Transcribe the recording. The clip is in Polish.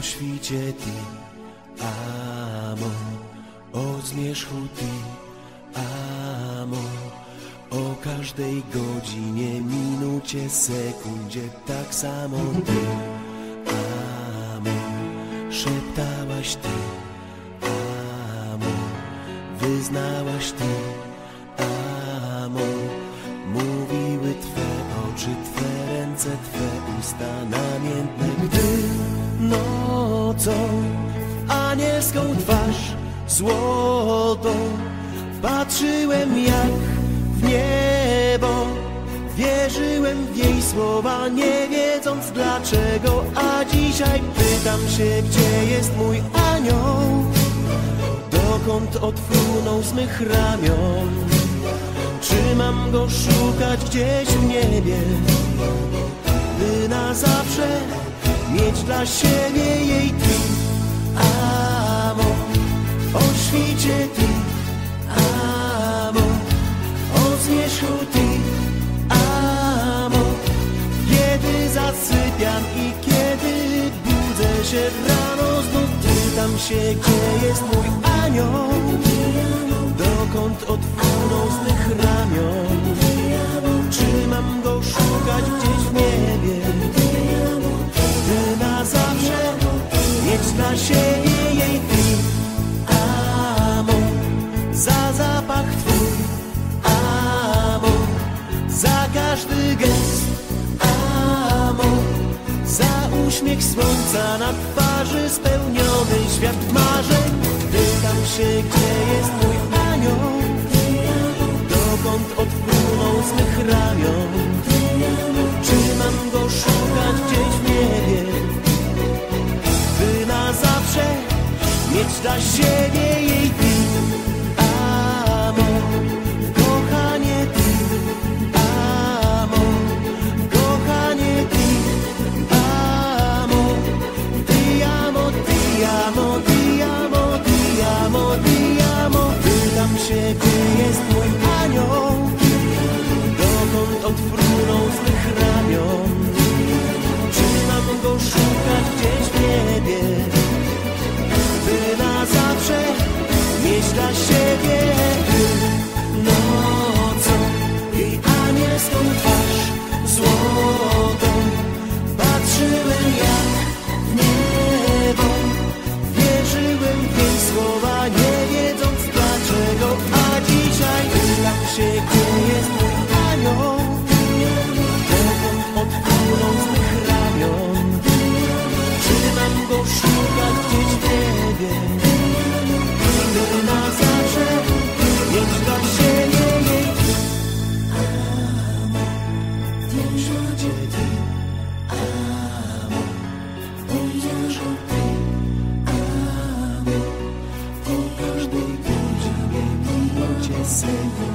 o świcie ty, amo, o zmierzchu ty, amo, o każdej godzinie, minucie, sekundzie, tak samo ty, amo, szeptałaś ty, amo, wyznałaś ty, amo, mówiły twe oczy, twe ręce, twe usta namiętne, gdy nocą anielską twarz złotą patrzyłem jak w niebo. Wierzyłem w jej słowa, nie wiedząc dlaczego, a dzisiaj pytam się, gdzie jest mój anioł? Dokąd odfrunął z mych ramion? Czy mam go szukać gdzieś w niebie? By na zawsze mieć dla siebie jej ty. Amo, o świcie ty. Amo, o zmierzchu ty. Amo, kiedy zasypiam i kiedy budzę się rano znów pytam się, gdzie jest mój anioł? Każdy gest. Amo, za uśmiech słońca na twarzy spełniony świat marzeń. Pytam się, gdzie jest mój anioł? Dokąd odpłynął z mych ramion? Czy mam go szukać gdzieś w niebie? By na zawsze mieć dla siebie jej Odfrunął z mych ramion? Czy mam go szukać gdzieś w niebie? By na zawsze mieć dla siebie amo,